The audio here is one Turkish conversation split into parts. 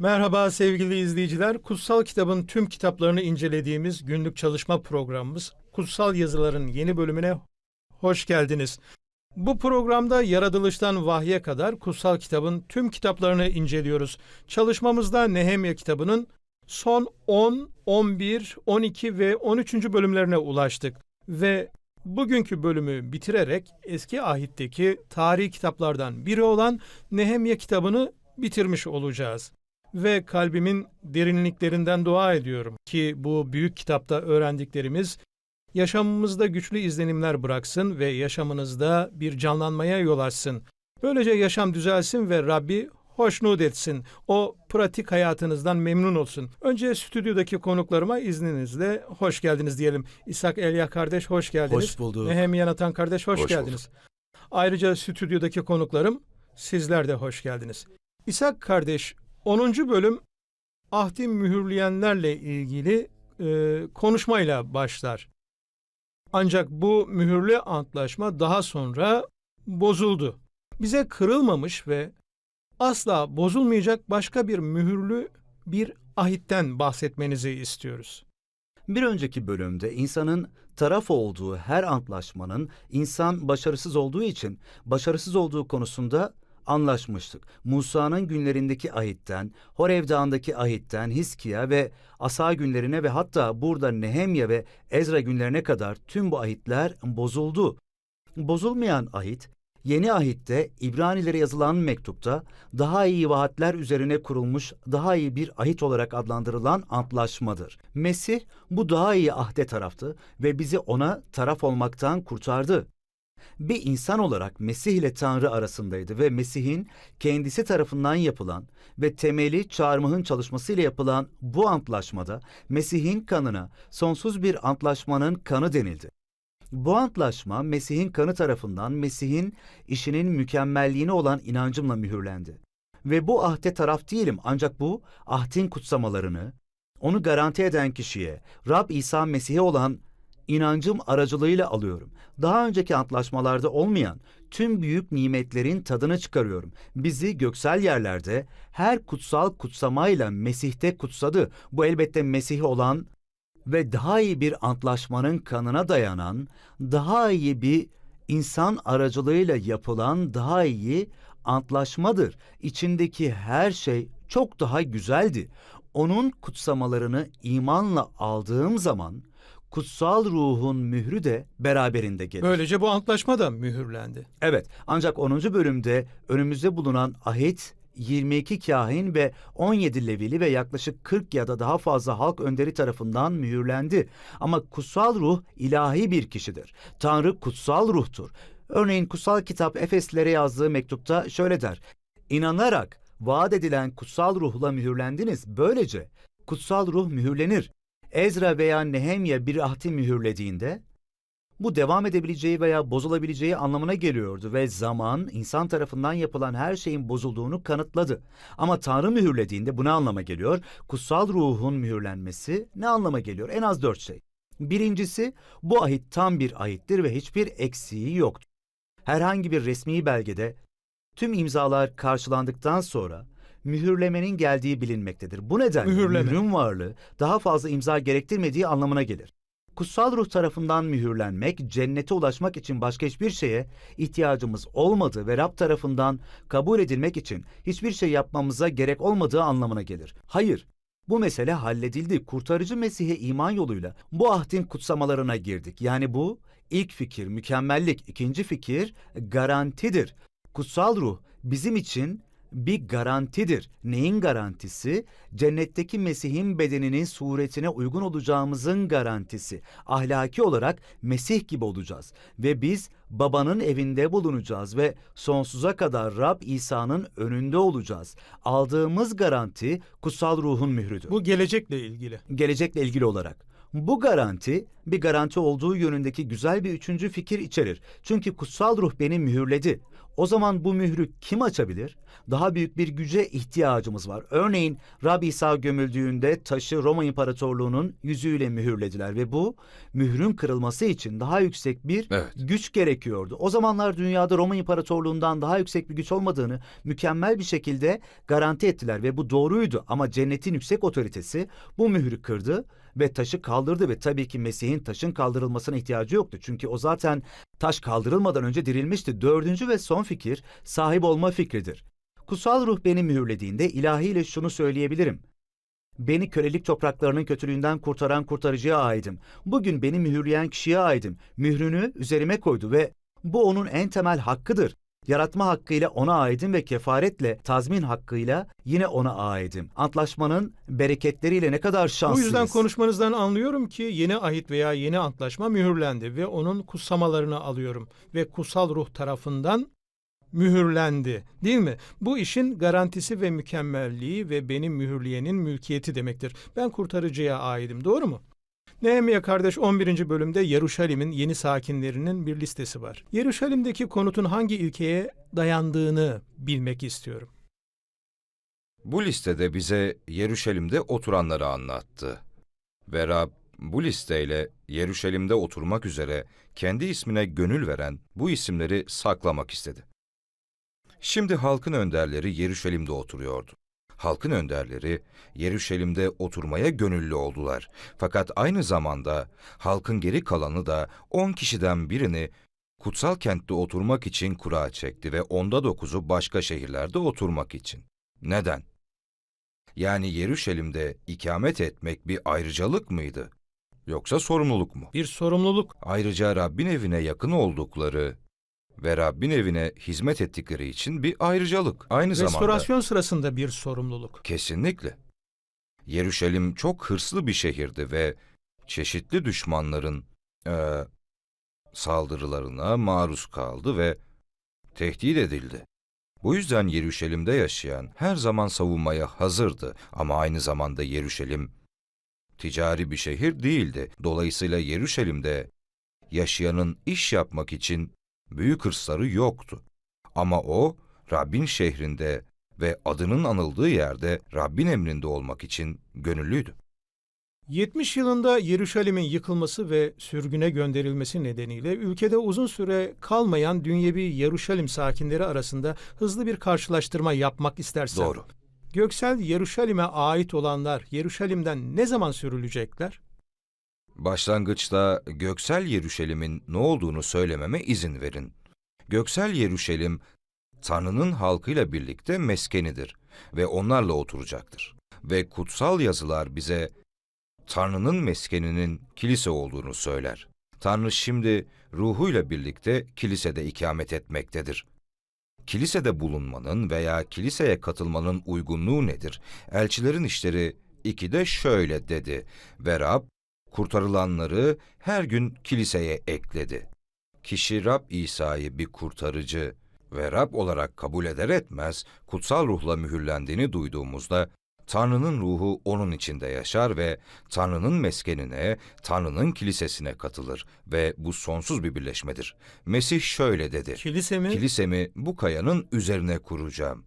Merhaba sevgili izleyiciler. Kutsal Kitabın tüm kitaplarını incelediğimiz günlük çalışma programımız Kutsal Yazıların yeni bölümüne hoş geldiniz. Bu programda yaratılıştan vahye kadar Kutsal Kitabın tüm kitaplarını inceliyoruz. Çalışmamızda Nehemya kitabının son 10, 11, 12 ve 13. bölümlerine ulaştık ve bugünkü bölümü bitirerek eski ahitteki tarihi kitaplardan biri olan Nehemya kitabını bitirmiş olacağız ve kalbimin derinliklerinden dua ediyorum ki bu büyük kitapta öğrendiklerimiz yaşamımızda güçlü izlenimler bıraksın ve yaşamınızda bir canlanmaya yol açsın. Böylece yaşam düzelsin ve Rabbi hoşnut etsin. O pratik hayatınızdan memnun olsun. Önce stüdyodaki konuklarıma izninizle hoş geldiniz diyelim. İshak Elya kardeş hoş geldiniz. Hoş bulduk. Nehemiye Natan kardeş hoş, Hoş geldiniz. Ayrıca stüdyodaki konuklarım sizler de hoş geldiniz. İshak kardeş 10. bölüm ahdi mühürleyenlerle ilgili e, konuşmayla başlar. Ancak bu mühürlü antlaşma daha sonra bozuldu. Bize kırılmamış ve asla bozulmayacak başka bir mühürlü bir ahitten bahsetmenizi istiyoruz. Bir önceki bölümde insanın taraf olduğu her antlaşmanın insan başarısız olduğu için başarısız olduğu konusunda anlaşmıştık. Musa'nın günlerindeki ahitten, Horev Dağı'ndaki ahitten, Hiskiya ve Asa günlerine ve hatta burada Nehemya ve Ezra günlerine kadar tüm bu ahitler bozuldu. Bozulmayan ahit, Yeni ahitte İbranilere yazılan mektupta daha iyi vaatler üzerine kurulmuş daha iyi bir ahit olarak adlandırılan antlaşmadır. Mesih bu daha iyi ahde taraftı ve bizi ona taraf olmaktan kurtardı. Bir insan olarak Mesih ile Tanrı arasındaydı ve Mesih'in kendisi tarafından yapılan ve temeli çarmıhın çalışmasıyla yapılan bu antlaşmada Mesih'in kanına sonsuz bir antlaşmanın kanı denildi. Bu antlaşma Mesih'in kanı tarafından Mesih'in işinin mükemmelliğine olan inancımla mühürlendi. Ve bu ahde taraf değilim ancak bu ahdin kutsamalarını, onu garanti eden kişiye, Rab İsa Mesih'e olan inancım aracılığıyla alıyorum. Daha önceki antlaşmalarda olmayan tüm büyük nimetlerin tadını çıkarıyorum. Bizi göksel yerlerde her kutsal kutsamayla Mesih'te kutsadı. Bu elbette Mesih olan ve daha iyi bir antlaşmanın kanına dayanan, daha iyi bir insan aracılığıyla yapılan daha iyi antlaşmadır. İçindeki her şey çok daha güzeldi. Onun kutsamalarını imanla aldığım zaman kutsal ruhun mührü de beraberinde gelir. Böylece bu antlaşma da mühürlendi. Evet, ancak 10. bölümde önümüzde bulunan ahit 22 kahin ve 17 levili ve yaklaşık 40 ya da daha fazla halk önderi tarafından mühürlendi. Ama kutsal ruh ilahi bir kişidir. Tanrı kutsal ruhtur. Örneğin kutsal kitap Efeslilere yazdığı mektupta şöyle der. İnanarak vaat edilen kutsal ruhla mühürlendiniz. Böylece kutsal ruh mühürlenir. Ezra veya Nehemya bir ahdi mühürlediğinde bu devam edebileceği veya bozulabileceği anlamına geliyordu ve zaman insan tarafından yapılan her şeyin bozulduğunu kanıtladı. Ama Tanrı mühürlediğinde bu ne anlama geliyor? Kutsal ruhun mühürlenmesi ne anlama geliyor? En az dört şey. Birincisi bu ahit tam bir ahittir ve hiçbir eksiği yoktur. Herhangi bir resmi belgede tüm imzalar karşılandıktan sonra mühürlemenin geldiği bilinmektedir. Bu nedenle Mühürleme. mührün varlığı daha fazla imza gerektirmediği anlamına gelir. Kutsal ruh tarafından mühürlenmek, cennete ulaşmak için başka hiçbir şeye ihtiyacımız olmadığı ve Rab tarafından kabul edilmek için hiçbir şey yapmamıza gerek olmadığı anlamına gelir. Hayır, Bu mesele halledildi. Kurtarıcı Mesih'e iman yoluyla bu ahdin kutsamalarına girdik. Yani bu ilk fikir mükemmellik, ikinci fikir garantidir. Kutsal ruh bizim için bir garantidir. Neyin garantisi? Cennetteki Mesih'in bedeninin suretine uygun olacağımızın garantisi. Ahlaki olarak Mesih gibi olacağız ve biz babanın evinde bulunacağız ve sonsuza kadar Rab İsa'nın önünde olacağız. Aldığımız garanti kutsal ruhun mührüdür Bu gelecekle ilgili. gelecekle ilgili olarak. Bu garanti bir garanti olduğu yönündeki güzel bir üçüncü fikir içerir. Çünkü kutsal ruh beni mühürledi. O zaman bu mührü kim açabilir? Daha büyük bir güce ihtiyacımız var. Örneğin Rab İsa gömüldüğünde taşı Roma İmparatorluğu'nun yüzüğüyle mühürlediler ve bu mührün kırılması için daha yüksek bir Evet. güç gerekiyordu. O zamanlar dünyada Roma İmparatorluğundan daha yüksek bir güç olmadığını mükemmel bir şekilde garanti ettiler ve bu doğruydu ama cennetin yüksek otoritesi bu mührü kırdı ve taşı kaldırdı ve tabii ki Mesih'in taşın kaldırılmasına ihtiyacı yoktu. Çünkü o zaten taş kaldırılmadan önce dirilmişti. Dördüncü ve son fikir sahip olma fikridir. Kutsal ruh beni mühürlediğinde ilahiyle şunu söyleyebilirim. Beni kölelik topraklarının kötülüğünden kurtaran kurtarıcıya aidim. Bugün beni mühürleyen kişiye aidim. Mührünü üzerime koydu ve bu onun en temel hakkıdır. Yaratma hakkıyla ona aidim ve kefaretle tazmin hakkıyla yine ona aidim. Antlaşmanın bereketleriyle ne kadar Bu şanslıyız. yüzden konuşmanızdan anlıyorum ki yeni ahit veya yeni antlaşma mühürlendi ve onun kutsamalarını alıyorum ve kutsal ruh tarafından mühürlendi. Değil mi? Bu işin garantisi ve mükemmelliği ve beni mühürleyenin mülkiyeti demektir. Ben kurtarıcıya aidim. Doğru mu? Nehemiye kardeş 11. bölümde Yeruşalim'in yeni sakinlerinin bir listesi var. Yeruşalim'deki konutun hangi ilkeye dayandığını bilmek istiyorum. Bu listede bize Yeruşalim'de oturanları anlattı. Ve Rab bu listeyle Yeruşalim'de oturmak üzere kendi ismine gönül veren bu isimleri saklamak istedi. Şimdi halkın önderleri Yeruşalim'de oturuyordu. Halkın önderleri Yeruşalim'de oturmaya gönüllü oldular. Fakat aynı zamanda halkın geri kalanı da on kişiden birini kutsal kentte oturmak için kura çekti ve onda dokuzu başka şehirlerde oturmak için. Neden? Yani Yeruşalim'de ikamet etmek bir ayrıcalık mıydı? Yoksa sorumluluk mu? Bir sorumluluk. Ayrıca Rabbin evine yakın oldukları ve Rabbin evine hizmet ettikleri için bir ayrıcalık. Aynı zamanda Restorasyon sırasında bir sorumluluk. kesinlikle. Yeruşalim çok hırslı bir şehirdi ve çeşitli düşmanların eee, saldırılarına maruz kaldı ve tehdit edildi. Bu yüzden Yeruşalim'de yaşayan her zaman savunmaya hazırdı ama aynı zamanda Yeruşalim ticari bir şehir değildi. Dolayısıyla Yeruşalim'de yaşayanın iş yapmak için büyük hırsları yoktu. Ama o Rabbin şehrinde ve adının anıldığı yerde Rabbin emrinde olmak için gönüllüydü. 70 yılında Yeruşalim'in yıkılması ve sürgüne gönderilmesi nedeniyle ülkede uzun süre kalmayan dünyevi Yeruşalim sakinleri arasında hızlı bir karşılaştırma yapmak istersem. Doğru. Göksel Yeruşalim'e ait olanlar Yeruşalim'den ne zaman sürülecekler? Başlangıçta göksel Yeruşalim'in ne olduğunu söylememe izin verin. Göksel Yeruşalim, Tanrı'nın halkıyla birlikte meskenidir ve onlarla oturacaktır. Ve kutsal yazılar bize Tanrı'nın meskeninin kilise olduğunu söyler. Tanrı şimdi ruhuyla birlikte kilisede ikamet etmektedir. Kilisede bulunmanın veya kiliseye katılmanın uygunluğu nedir? Elçilerin işleri 2'de şöyle dedi ve Rab kurtarılanları her gün kiliseye ekledi. Kişi Rab İsa'yı bir kurtarıcı ve Rab olarak kabul eder etmez kutsal ruhla mühürlendiğini duyduğumuzda Tanrı'nın ruhu onun içinde yaşar ve Tanrı'nın meskenine, Tanrı'nın kilisesine katılır ve bu sonsuz bir birleşmedir. Mesih şöyle dedi. Kilise mi? Kilisemi bu kayanın üzerine kuracağım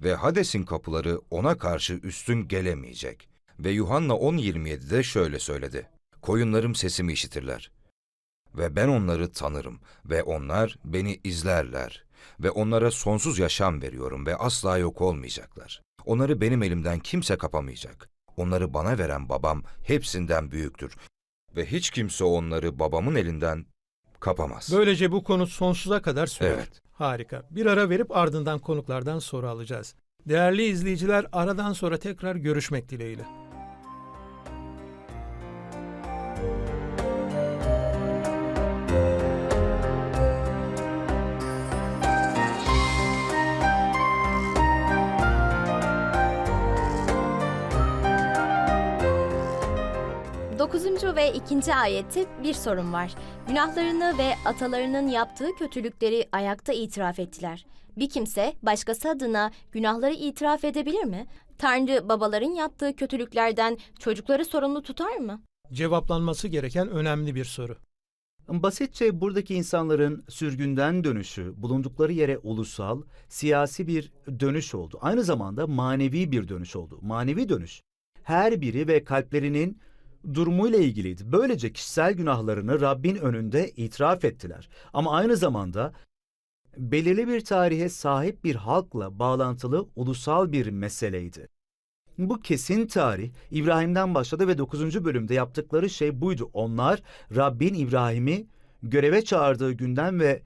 ve Hades'in kapıları ona karşı üstün gelemeyecek. Ve Yuhanna 10.27'de şöyle söyledi. Koyunlarım sesimi işitirler. Ve ben onları tanırım ve onlar beni izlerler. Ve onlara sonsuz yaşam veriyorum ve asla yok olmayacaklar. Onları benim elimden kimse kapamayacak. Onları bana veren babam hepsinden büyüktür. Ve hiç kimse onları babamın elinden kapamaz. Böylece bu konu sonsuza kadar sürer. Evet. Harika. Bir ara verip ardından konuklardan soru alacağız. Değerli izleyiciler aradan sonra tekrar görüşmek dileğiyle. 9. ve 2. ayette bir sorun var. Günahlarını ve atalarının yaptığı kötülükleri ayakta itiraf ettiler. Bir kimse başkası adına günahları itiraf edebilir mi? Tanrı babaların yaptığı kötülüklerden çocukları sorumlu tutar mı? Cevaplanması gereken önemli bir soru. Basitçe buradaki insanların sürgünden dönüşü, bulundukları yere ulusal, siyasi bir dönüş oldu. Aynı zamanda manevi bir dönüş oldu. Manevi dönüş her biri ve kalplerinin durumuyla ilgiliydi. Böylece kişisel günahlarını Rabbin önünde itiraf ettiler. Ama aynı zamanda belirli bir tarihe sahip bir halkla bağlantılı ulusal bir meseleydi. Bu kesin tarih İbrahim'den başladı ve 9. bölümde yaptıkları şey buydu. Onlar Rabbin İbrahim'i göreve çağırdığı günden ve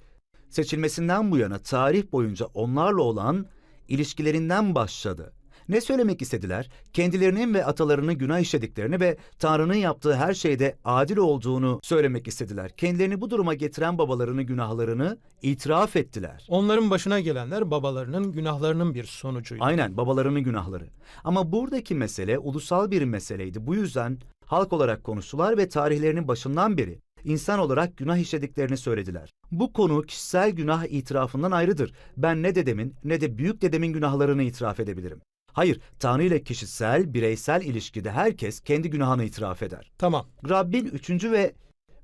seçilmesinden bu yana tarih boyunca onlarla olan ilişkilerinden başladı. Ne söylemek istediler? Kendilerinin ve atalarının günah işlediklerini ve Tanrı'nın yaptığı her şeyde adil olduğunu söylemek istediler. Kendilerini bu duruma getiren babalarının günahlarını itiraf ettiler. Onların başına gelenler babalarının günahlarının bir sonucuydu. Aynen babalarının günahları. Ama buradaki mesele ulusal bir meseleydi. Bu yüzden halk olarak konuştular ve tarihlerinin başından beri insan olarak günah işlediklerini söylediler. Bu konu kişisel günah itirafından ayrıdır. Ben ne dedemin ne de büyük dedemin günahlarını itiraf edebilirim. Hayır, Tanrı ile kişisel, bireysel ilişkide herkes kendi günahını itiraf eder. Tamam. Rabbin üçüncü ve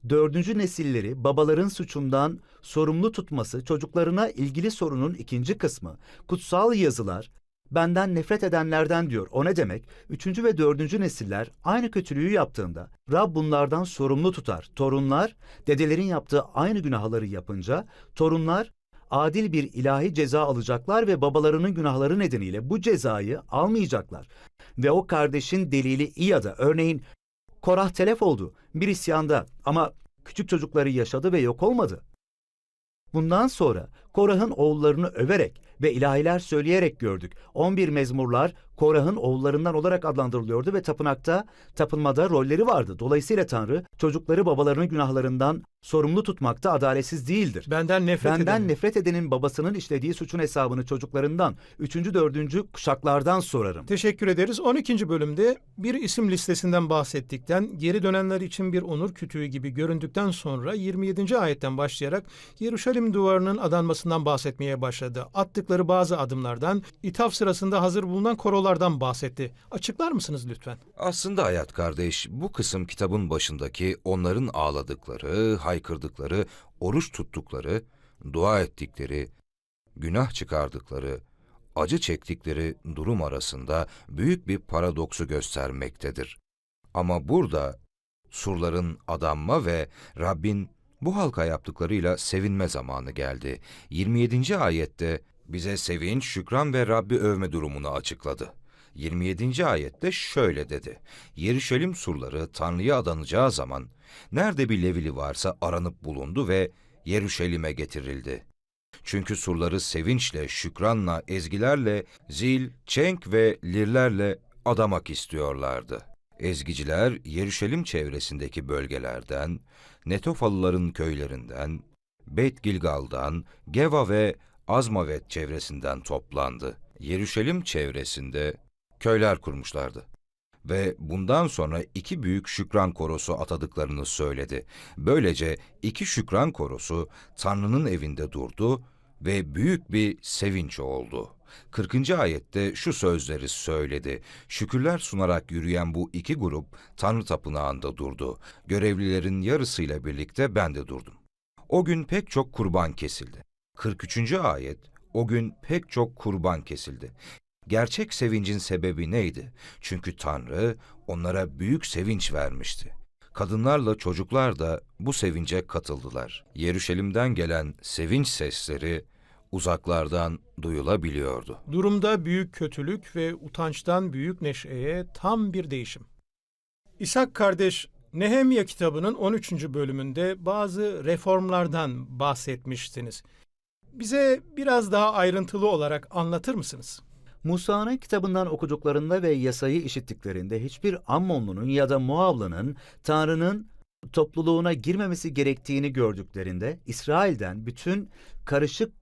dördüncü nesilleri babaların suçundan sorumlu tutması çocuklarına ilgili sorunun ikinci kısmı. Kutsal yazılar benden nefret edenlerden diyor. O ne demek? Üçüncü ve dördüncü nesiller aynı kötülüğü yaptığında Rab bunlardan sorumlu tutar. Torunlar dedelerin yaptığı aynı günahları yapınca torunlar adil bir ilahi ceza alacaklar ve babalarının günahları nedeniyle bu cezayı almayacaklar. Ve o kardeşin delili İya'da örneğin Korah telef oldu bir isyanda ama küçük çocukları yaşadı ve yok olmadı. Bundan sonra Korah'ın oğullarını överek ve ilahiler söyleyerek gördük. 11 mezmurlar Korah'ın oğullarından olarak adlandırılıyordu ve tapınakta, tapınmada rolleri vardı. Dolayısıyla Tanrı çocukları babalarının günahlarından sorumlu tutmakta adaletsiz değildir. Benden nefret Benden eden. nefret edenin babasının işlediği suçun hesabını çocuklarından, üçüncü, dördüncü kuşaklardan sorarım. Teşekkür ederiz. 12. bölümde bir isim listesinden bahsettikten, geri dönenler için bir onur kütüğü gibi göründükten sonra 27. ayetten başlayarak Yeruşalim duvarının adanmasından bahsetmeye başladı. Attıkları bazı adımlardan, ithaf sırasında hazır bulunan korolardan bahsetti. Açıklar mısınız lütfen? Aslında hayat kardeş, bu kısım kitabın başındaki onların ağladıkları, haykırdıkları, oruç tuttukları, dua ettikleri, günah çıkardıkları, acı çektikleri durum arasında büyük bir paradoksu göstermektedir. Ama burada surların adanma ve Rabbin bu halka yaptıklarıyla sevinme zamanı geldi. 27. ayette bize sevinç, şükran ve Rabbi övme durumunu açıkladı. 27. ayette şöyle dedi. Yeruşalim surları Tanrı'ya adanacağı zaman nerede bir Levili varsa aranıp bulundu ve Yeruşalim'e getirildi. Çünkü surları sevinçle, şükranla, ezgilerle, zil, çenk ve lirlerle adamak istiyorlardı. Ezgiciler Yeruşalim çevresindeki bölgelerden, Netofalıların köylerinden, Bet Gilgal'dan, Geva ve Azmavet çevresinden toplandı. Yeruşalim çevresinde köyler kurmuşlardı. Ve bundan sonra iki büyük şükran korosu atadıklarını söyledi. Böylece iki şükran korosu Tanrı'nın evinde durdu ve büyük bir sevinç oldu. 40. ayette şu sözleri söyledi. Şükürler sunarak yürüyen bu iki grup Tanrı tapınağında durdu. Görevlilerin yarısıyla birlikte ben de durdum. O gün pek çok kurban kesildi. 43. ayet o gün pek çok kurban kesildi. Gerçek sevincin sebebi neydi? Çünkü Tanrı onlara büyük sevinç vermişti. Kadınlarla çocuklar da bu sevince katıldılar. Yeruşalim'den gelen sevinç sesleri uzaklardan duyulabiliyordu. Durumda büyük kötülük ve utançtan büyük neşeye tam bir değişim. İshak kardeş Nehemya kitabının 13. bölümünde bazı reformlardan bahsetmiştiniz. Bize biraz daha ayrıntılı olarak anlatır mısınız? Musa'nın kitabından okuduklarında ve yasayı işittiklerinde hiçbir Ammonlunun ya da Moablı'nın Tanrı'nın topluluğuna girmemesi gerektiğini gördüklerinde İsrail'den bütün karışık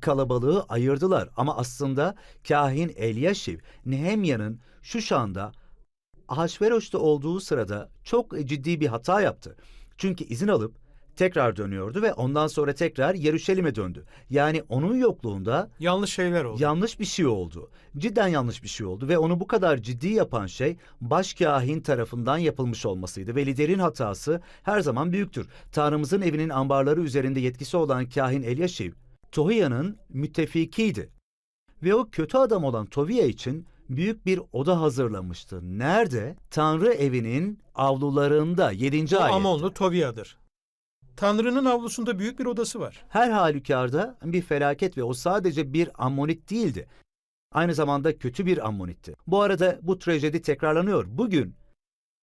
kalabalığı ayırdılar. Ama aslında kahin Elyaşiv, Nehemya'nın şu şanda Ahasveroş'ta olduğu sırada çok ciddi bir hata yaptı. Çünkü izin alıp tekrar dönüyordu ve ondan sonra tekrar Yeruşalim'e döndü. Yani onun yokluğunda Yanlış şeyler oldu. yanlış bir şey oldu. Cidden yanlış bir şey oldu ve onu bu kadar ciddi yapan şey başkahin tarafından yapılmış olmasıydı ve liderin hatası her zaman büyüktür. Tanrımızın evinin ambarları üzerinde yetkisi olan kahin Elyaşiv, Tohiya'nın müttefikiydi. Ve o kötü adam olan Toviya için büyük bir oda hazırlamıştı. Nerede? Tanrı evinin avlularında 7. Bu ayet. Amonlu Toviya'dır. Tanrı'nın avlusunda büyük bir odası var. Her halükarda bir felaket ve o sadece bir ammonit değildi. Aynı zamanda kötü bir ammonitti. Bu arada bu trajedi tekrarlanıyor. Bugün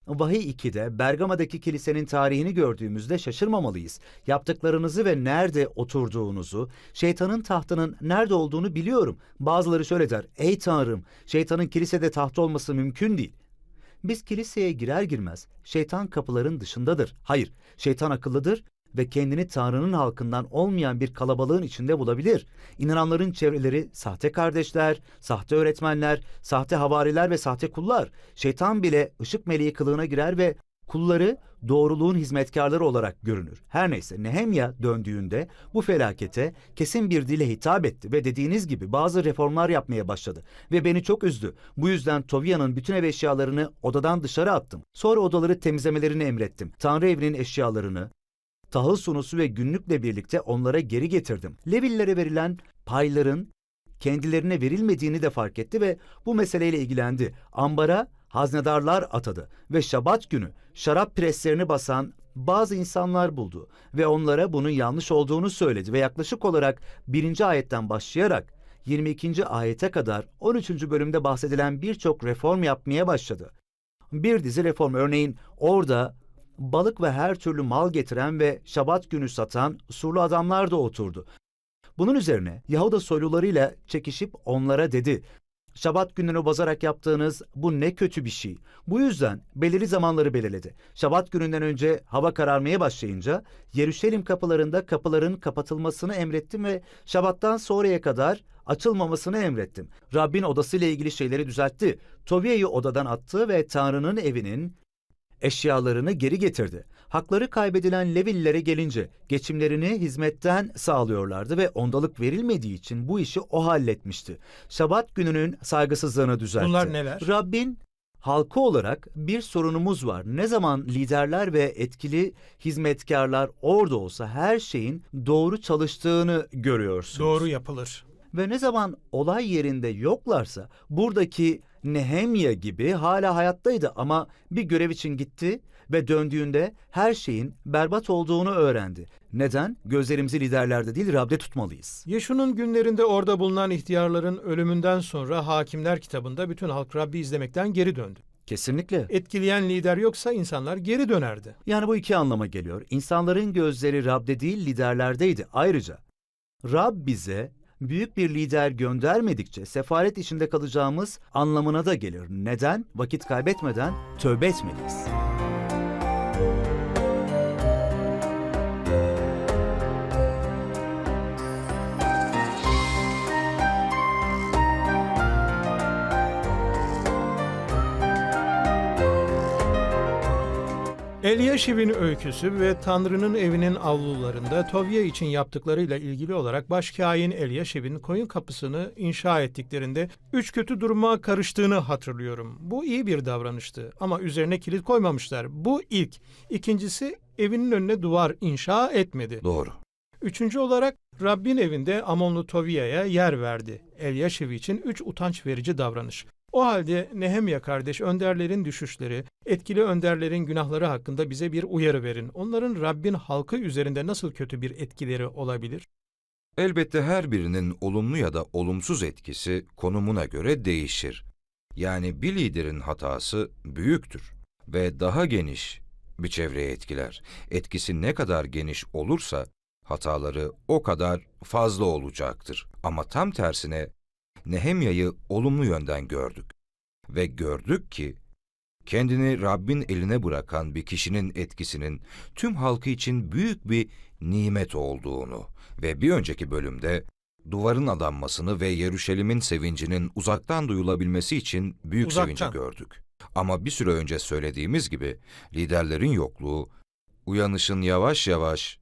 Vahiy 2'de Bergama'daki kilisenin tarihini gördüğümüzde şaşırmamalıyız. Yaptıklarınızı ve nerede oturduğunuzu, şeytanın tahtının nerede olduğunu biliyorum. Bazıları şöyle der, ey Tanrım, şeytanın kilisede taht olması mümkün değil. Biz kiliseye girer girmez şeytan kapıların dışındadır. Hayır, şeytan akıllıdır ve kendini Tanrı'nın halkından olmayan bir kalabalığın içinde bulabilir. İnananların çevreleri sahte kardeşler, sahte öğretmenler, sahte havariler ve sahte kullar. Şeytan bile ışık meleği kılığına girer ve kulları doğruluğun hizmetkarları olarak görünür. Her neyse Nehemya döndüğünde bu felakete kesin bir dile hitap etti ve dediğiniz gibi bazı reformlar yapmaya başladı ve beni çok üzdü. Bu yüzden Tovya'nın bütün ev eşyalarını odadan dışarı attım. Sonra odaları temizlemelerini emrettim. Tanrı evinin eşyalarını, tahıl sunusu ve günlükle birlikte onlara geri getirdim. Levillere verilen payların kendilerine verilmediğini de fark etti ve bu meseleyle ilgilendi. Ambara haznedarlar atadı ve şabat günü şarap preslerini basan bazı insanlar buldu ve onlara bunun yanlış olduğunu söyledi ve yaklaşık olarak birinci ayetten başlayarak 22. ayete kadar 13. bölümde bahsedilen birçok reform yapmaya başladı. Bir dizi reform örneğin orada balık ve her türlü mal getiren ve şabat günü satan surlu adamlar da oturdu. Bunun üzerine Yahuda soylularıyla çekişip onlara dedi. Şabat gününü bozarak yaptığınız bu ne kötü bir şey. Bu yüzden belirli zamanları belirledi. Şabat gününden önce hava kararmaya başlayınca Yeruşalim kapılarında kapıların kapatılmasını emrettim ve Şabat'tan sonraya kadar açılmamasını emrettim. Rabbin odasıyla ilgili şeyleri düzeltti. Tobiya'yı odadan attı ve Tanrı'nın evinin eşyalarını geri getirdi. Hakları kaybedilen Levililere gelince geçimlerini hizmetten sağlıyorlardı ve ondalık verilmediği için bu işi o halletmişti. Şabat gününün saygısızlığını düzeltti. Bunlar neler? Rabbin halkı olarak bir sorunumuz var. Ne zaman liderler ve etkili hizmetkarlar orada olsa her şeyin doğru çalıştığını görüyorsunuz. Doğru yapılır. Ve ne zaman olay yerinde yoklarsa buradaki Nehemya gibi hala hayattaydı ama bir görev için gitti ve döndüğünde her şeyin berbat olduğunu öğrendi. Neden? Gözlerimizi liderlerde değil Rab'de tutmalıyız. Yeşu'nun günlerinde orada bulunan ihtiyarların ölümünden sonra Hakimler kitabında bütün halk Rabbi izlemekten geri döndü. Kesinlikle. Etkileyen lider yoksa insanlar geri dönerdi. Yani bu iki anlama geliyor. İnsanların gözleri Rab'de değil liderlerdeydi. Ayrıca Rab bize büyük bir lider göndermedikçe sefaret içinde kalacağımız anlamına da gelir. Neden? Vakit kaybetmeden tövbe etmeliyiz. Eliyaşiv'in öyküsü ve Tanrı'nın evinin avlularında Tovya için yaptıklarıyla ilgili olarak başkâhin Eliyaşiv'in koyun kapısını inşa ettiklerinde üç kötü duruma karıştığını hatırlıyorum. Bu iyi bir davranıştı ama üzerine kilit koymamışlar. Bu ilk. İkincisi evinin önüne duvar inşa etmedi. Doğru. Üçüncü olarak Rabbin evinde Amonlu Tovya'ya yer verdi. Elyaşiv için üç utanç verici davranış. O halde Nehemya kardeş önderlerin düşüşleri, etkili önderlerin günahları hakkında bize bir uyarı verin. Onların Rabbin halkı üzerinde nasıl kötü bir etkileri olabilir? Elbette her birinin olumlu ya da olumsuz etkisi konumuna göre değişir. Yani bir liderin hatası büyüktür ve daha geniş bir çevreye etkiler. Etkisi ne kadar geniş olursa hataları o kadar fazla olacaktır. Ama tam tersine Nehemya'yı olumlu yönden gördük. Ve gördük ki kendini Rabbin eline bırakan bir kişinin etkisinin tüm halkı için büyük bir nimet olduğunu ve bir önceki bölümde duvarın adanmasını ve Yeruşalim'in sevincinin uzaktan duyulabilmesi için büyük Uzaktan. sevinci gördük. Ama bir süre önce söylediğimiz gibi liderlerin yokluğu uyanışın yavaş yavaş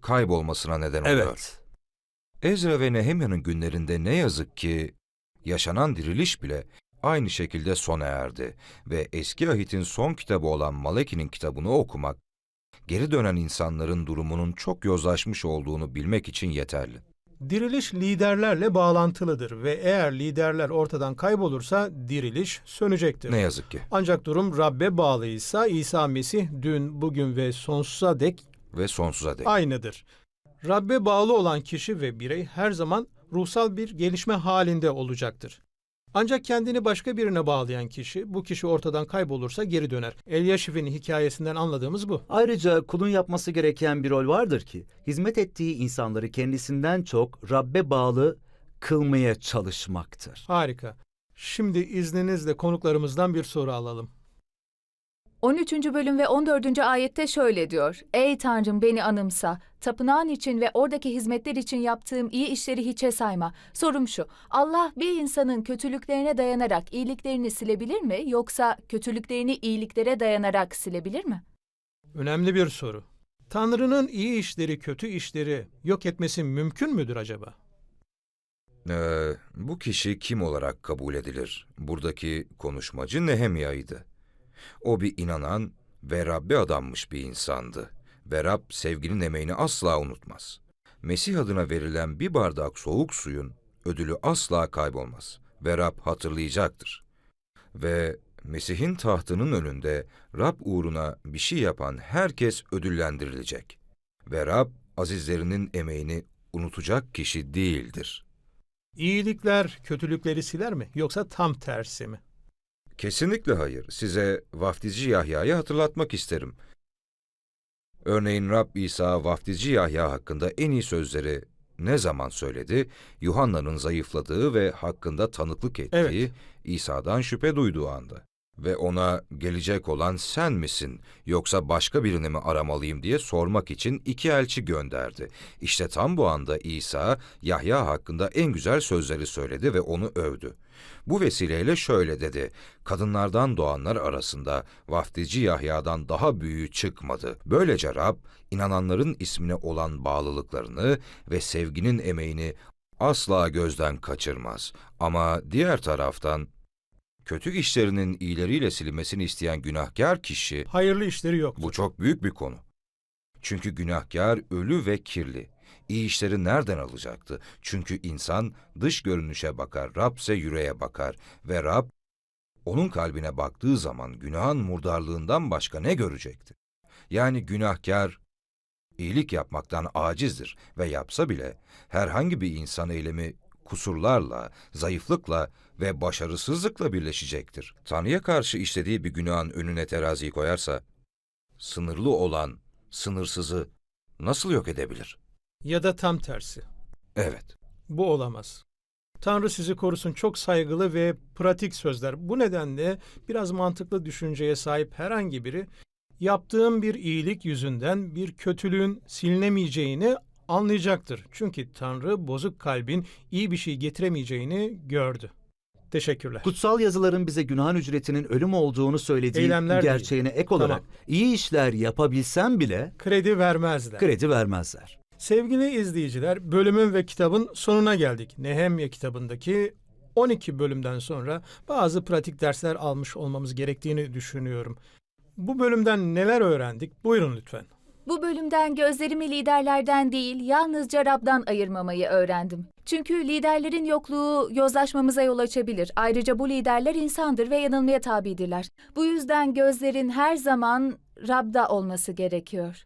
kaybolmasına neden oluyor. Evet. Ezra ve Nehemya'nın günlerinde ne yazık ki yaşanan diriliş bile aynı şekilde sona erdi ve eski ahitin son kitabı olan Malaki'nin kitabını okumak, geri dönen insanların durumunun çok yozlaşmış olduğunu bilmek için yeterli. Diriliş liderlerle bağlantılıdır ve eğer liderler ortadan kaybolursa diriliş sönecektir. Ne yazık ki. Ancak durum Rabbe bağlıysa İsa Mesih dün, bugün ve sonsuza dek Ve sonsuza dek. aynıdır. Rabbe bağlı olan kişi ve birey her zaman ruhsal bir gelişme halinde olacaktır. Ancak kendini başka birine bağlayan kişi, bu kişi ortadan kaybolursa geri döner. Elyashiv'in hikayesinden anladığımız bu. Ayrıca kulun yapması gereken bir rol vardır ki, hizmet ettiği insanları kendisinden çok Rabbe bağlı kılmaya çalışmaktır. Harika. Şimdi izninizle konuklarımızdan bir soru alalım. 13. bölüm ve 14. ayette şöyle diyor. Ey Tanrım beni anımsa, tapınağın için ve oradaki hizmetler için yaptığım iyi işleri hiçe sayma. Sorum şu, Allah bir insanın kötülüklerine dayanarak iyiliklerini silebilir mi yoksa kötülüklerini iyiliklere dayanarak silebilir mi? Önemli bir soru. Tanrı'nın iyi işleri, kötü işleri yok etmesi mümkün müdür acaba? Ee, bu kişi kim olarak kabul edilir? Buradaki konuşmacı Nehemya'ydı. O bir inanan ve Rabbe adanmış bir insandı. Ve Rab sevginin emeğini asla unutmaz. Mesih adına verilen bir bardak soğuk suyun ödülü asla kaybolmaz. Ve Rab hatırlayacaktır. Ve Mesih'in tahtının önünde Rab uğruna bir şey yapan herkes ödüllendirilecek. Ve Rab azizlerinin emeğini unutacak kişi değildir. İyilikler kötülükleri siler mi yoksa tam tersi mi? Kesinlikle hayır. Size vaftizci Yahya'yı hatırlatmak isterim. Örneğin Rab İsa vaftizci Yahya hakkında en iyi sözleri ne zaman söyledi? Yuhanna'nın zayıfladığı ve hakkında tanıklık ettiği, Evet. İsa'dan şüphe duyduğu anda. Ve ona gelecek olan sen misin yoksa başka birini mi aramalıyım diye sormak için iki elçi gönderdi. İşte tam bu anda İsa Yahya hakkında en güzel sözleri söyledi ve onu övdü. Bu vesileyle şöyle dedi, kadınlardan doğanlar arasında vaftizci Yahya'dan daha büyüğü çıkmadı. Böylece Rab, inananların ismine olan bağlılıklarını ve sevginin emeğini asla gözden kaçırmaz. Ama diğer taraftan, kötü işlerinin iyileriyle silinmesini isteyen günahkar kişi, Hayırlı işleri yok. bu çok büyük bir konu. Çünkü günahkar ölü ve kirli. İyi işleri nereden alacaktı? Çünkü insan dış görünüşe bakar, Rab ise yüreğe bakar. Ve Rab, onun kalbine baktığı zaman günahın murdarlığından başka ne görecekti? Yani günahkar, iyilik yapmaktan acizdir ve yapsa bile herhangi bir insan eylemi kusurlarla, zayıflıkla ve başarısızlıkla birleşecektir. Tanrı'ya karşı işlediği bir günahın önüne teraziyi koyarsa, sınırlı olan sınırsızı nasıl yok edebilir? Ya da tam tersi. Evet. Bu olamaz. Tanrı sizi korusun çok saygılı ve pratik sözler. Bu nedenle biraz mantıklı düşünceye sahip herhangi biri yaptığım bir iyilik yüzünden bir kötülüğün silinemeyeceğini anlayacaktır. Çünkü Tanrı bozuk kalbin iyi bir şey getiremeyeceğini gördü. Teşekkürler. Kutsal yazıların bize günahın ücretinin ölüm olduğunu söylediği Eylemler değil. gerçeğine ek olarak iyi işler yapabilsem bile Kredi vermezler. kredi vermezler. Sevgili izleyiciler, bölümün ve kitabın sonuna geldik. Nehemya kitabındaki 12 bölümden sonra bazı pratik dersler almış olmamız gerektiğini düşünüyorum. Bu bölümden neler öğrendik? Buyurun lütfen. Bu bölümden gözlerimi liderlerden değil, yalnızca Rab'dan ayırmamayı öğrendim. Çünkü liderlerin yokluğu yozlaşmamıza yol açabilir. Ayrıca bu liderler insandır ve yanılmaya tabidirler. Bu yüzden gözlerin her zaman Rab'da olması gerekiyor.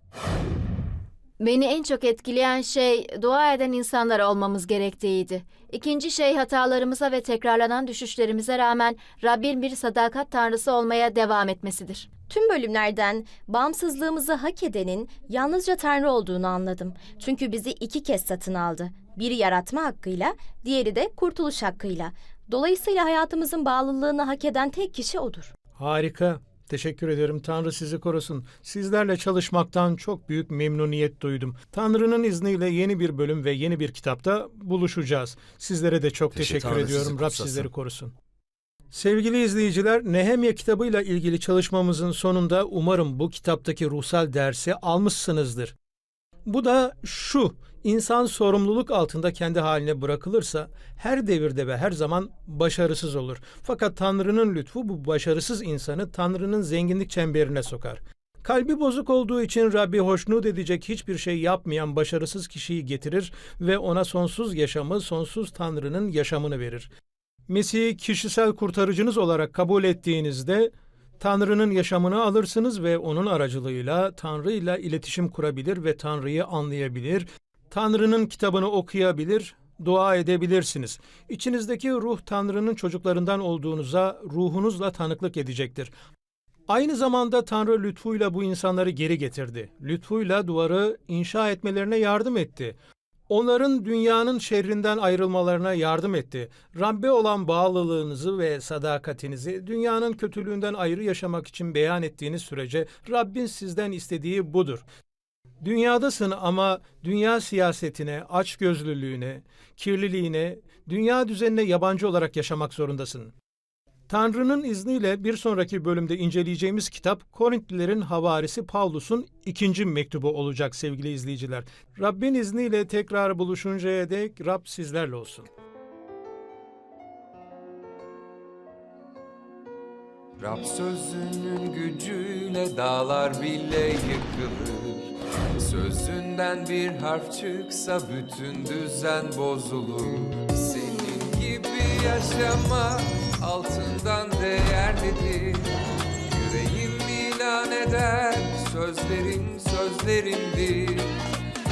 Beni en çok etkileyen şey dua eden insanlar olmamız gerektiğiydi. İkinci şey hatalarımıza ve tekrarlanan düşüşlerimize rağmen Rabbin bir sadakat tanrısı olmaya devam etmesidir. Tüm bölümlerden bağımsızlığımızı hak edenin yalnızca Tanrı olduğunu anladım. Çünkü bizi iki kez satın aldı. Biri yaratma hakkıyla, diğeri de kurtuluş hakkıyla. Dolayısıyla hayatımızın bağlılığını hak eden tek kişi odur. Harika. Teşekkür ederim. Tanrı sizi korusun. Sizlerle çalışmaktan çok büyük memnuniyet duydum. Tanrı'nın izniyle yeni bir bölüm ve yeni bir kitapta buluşacağız. Sizlere de çok Teşekkür- teşekkür, ediyorum. Rab sizleri korusun. Sevgili izleyiciler, Nehemya kitabıyla ilgili çalışmamızın sonunda umarım bu kitaptaki ruhsal dersi almışsınızdır. Bu da şu, insan sorumluluk altında kendi haline bırakılırsa her devirde ve her zaman başarısız olur. Fakat Tanrı'nın lütfu bu başarısız insanı Tanrı'nın zenginlik çemberine sokar. Kalbi bozuk olduğu için Rabbi hoşnut edecek hiçbir şey yapmayan başarısız kişiyi getirir ve ona sonsuz yaşamı, sonsuz Tanrı'nın yaşamını verir. Mesih'i kişisel kurtarıcınız olarak kabul ettiğinizde Tanrı'nın yaşamını alırsınız ve onun aracılığıyla Tanrı ile iletişim kurabilir ve Tanrı'yı anlayabilir, Tanrı'nın kitabını okuyabilir, dua edebilirsiniz. İçinizdeki ruh Tanrı'nın çocuklarından olduğunuza ruhunuzla tanıklık edecektir. Aynı zamanda Tanrı lütfuyla bu insanları geri getirdi. Lütfuyla duvarı inşa etmelerine yardım etti. Onların dünyanın şerrinden ayrılmalarına yardım etti. Rabbe olan bağlılığınızı ve sadakatinizi dünyanın kötülüğünden ayrı yaşamak için beyan ettiğiniz sürece Rabbin sizden istediği budur. Dünyadasın ama dünya siyasetine, açgözlülüğüne, kirliliğine, dünya düzenine yabancı olarak yaşamak zorundasın. Tanrı'nın izniyle bir sonraki bölümde inceleyeceğimiz kitap Korintlilerin havarisi Pavlus'un ikinci mektubu olacak sevgili izleyiciler. Rabbin izniyle tekrar buluşuncaya dek Rab sizlerle olsun. Rab sözünün gücüyle dağlar bile yıkılır Sözünden bir harf çıksa bütün düzen bozulur Senin gibi yaşama altından değerlidir Yüreğim ilan eder sözlerin sözlerimdir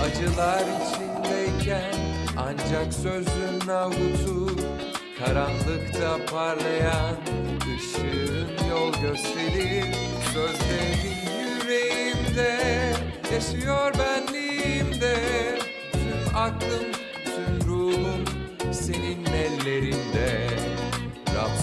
Acılar içindeyken ancak sözün avutur Karanlıkta parlayan ışığın yol gösterir. Sözlerin yüreğimde yaşıyor benliğimde. Tüm aklım, tüm ruhum senin ellerinde